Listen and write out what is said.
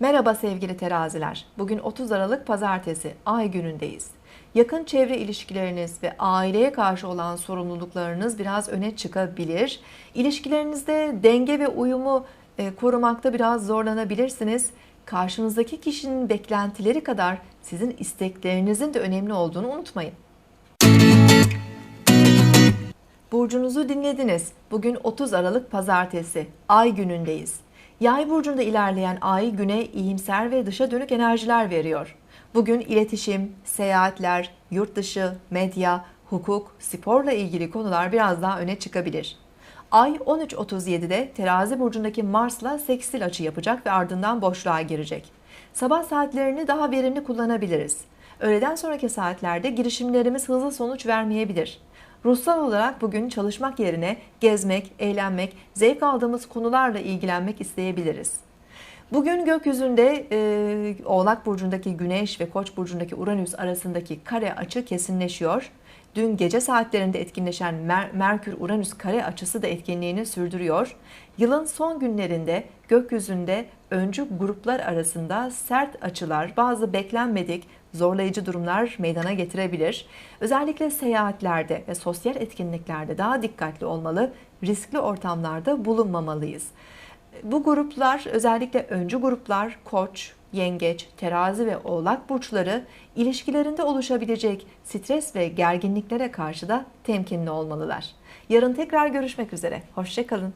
Merhaba sevgili teraziler. Bugün 30 Aralık Pazartesi, ay günündeyiz. Yakın çevre ilişkileriniz ve aileye karşı olan sorumluluklarınız biraz öne çıkabilir. İlişkilerinizde denge ve uyumu e, korumakta biraz zorlanabilirsiniz. Karşınızdaki kişinin beklentileri kadar sizin isteklerinizin de önemli olduğunu unutmayın. Burcunuzu dinlediniz. Bugün 30 Aralık Pazartesi, Ay günündeyiz. Yay burcunda ilerleyen Ay güne iyimser ve dışa dönük enerjiler veriyor. Bugün iletişim, seyahatler, yurt dışı, medya, hukuk, sporla ilgili konular biraz daha öne çıkabilir. Ay 13.37'de terazi burcundaki Mars'la sekstil açı yapacak ve ardından boşluğa girecek. Sabah saatlerini daha verimli kullanabiliriz. Öğleden sonraki saatlerde girişimlerimiz hızlı sonuç vermeyebilir. Ruhsal olarak bugün çalışmak yerine gezmek, eğlenmek, zevk aldığımız konularla ilgilenmek isteyebiliriz. Bugün gökyüzünde e, Oğlak Burcu'ndaki Güneş ve Koç Burcu'ndaki Uranüs arasındaki kare açı kesinleşiyor. Dün gece saatlerinde etkinleşen Mer- Merkür-Uranüs kare açısı da etkinliğini sürdürüyor. Yılın son günlerinde gökyüzünde öncü gruplar arasında sert açılar, bazı beklenmedik zorlayıcı durumlar meydana getirebilir. Özellikle seyahatlerde ve sosyal etkinliklerde daha dikkatli olmalı, riskli ortamlarda bulunmamalıyız. Bu gruplar özellikle öncü gruplar koç, yengeç, terazi ve oğlak burçları ilişkilerinde oluşabilecek stres ve gerginliklere karşı da temkinli olmalılar. Yarın tekrar görüşmek üzere. Hoşçakalın.